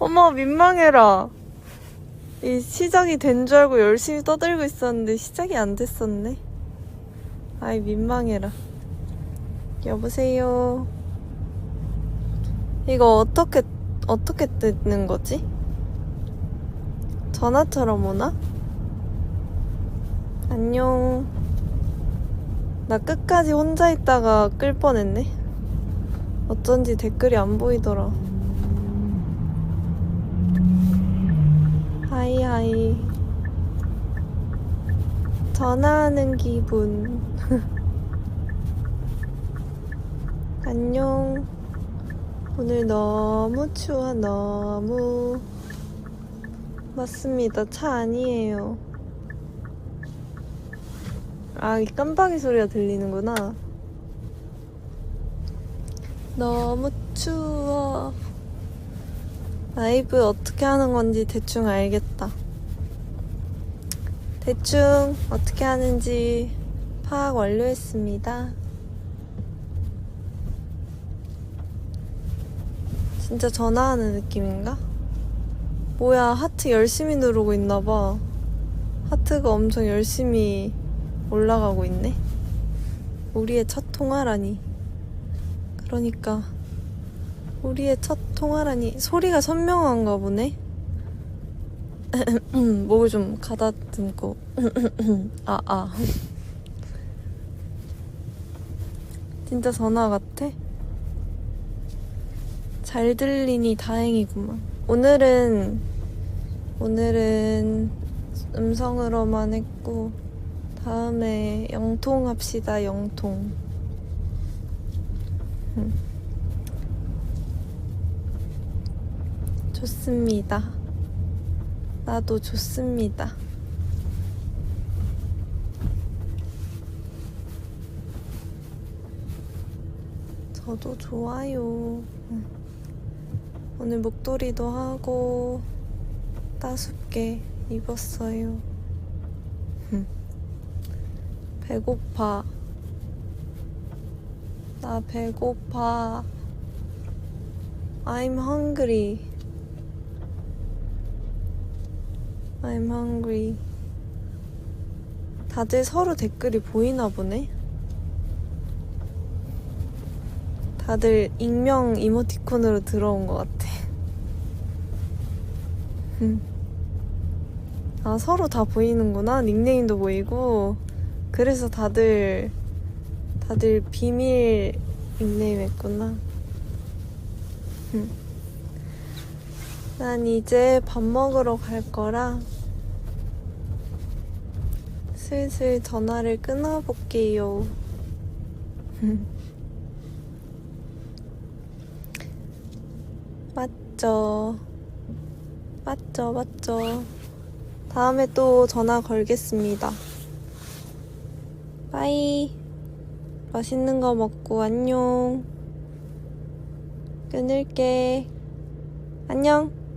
어머, 민망해라. 이 시작이 된 줄 알고 열심히 떠들고 있었는데 시작이 안 됐었네. 아이, 민망해라. 여보세요. 이거 어떻게, 어떻게 뜨는 거지? 전화처럼 오나? 안녕. 나 끝까지 혼자 있다가 끌 뻔했네. 어쩐지 댓글이 안 보이더라. 전화하는 기분. 안녕. 오늘 너무 추워, 너무. 맞습니다. 차 아니에요. 아, 이 깜빡이 소리가 들리는구나. 너무 추워. 라이브 어떻게 하는 건지 대충 알겠다. 대충 어떻게 하는지 파악 완료했습니다. 진짜 전화하는 느낌인가? 뭐야, 하트 열심히 누르고 있나봐. 하트가 엄청 열심히 올라가고 있네. 우리의 첫 통화라니. 그러니까 우리의 첫 통화라니 소리가 선명한가 보네. 목을 좀 가다듬고 아 아. 진짜 전화 같아? 잘 들리니 다행이구만. 오늘은 오늘은 음성으로만 했고 다음에 영통 합시다 영통. 음. 좋습니다. 나도 좋습니다. 저도 좋아요. 음. 오늘 목도리도 하고 따숩게 입었어요. 음. 배고파. 나 배고파. I'm hungry. I'm hungry. 다들 서로 댓글이 보이나 보네? 다들 익명 이모티콘으로 들어온 것 같아. 음. 아, 서로 다 보이는구나. 닉네임도 보이고. 그래서 다들, 다들 비밀 닉네임 했구나. 음. 난 이제 밥 먹으러 갈 거라 슬슬 전화를 끊어볼게요. 맞죠. 맞죠, 맞죠. 다음에 또 전화 걸겠습니다. 빠이. 맛있는 거 먹고 안녕. 끊을게. 안녕.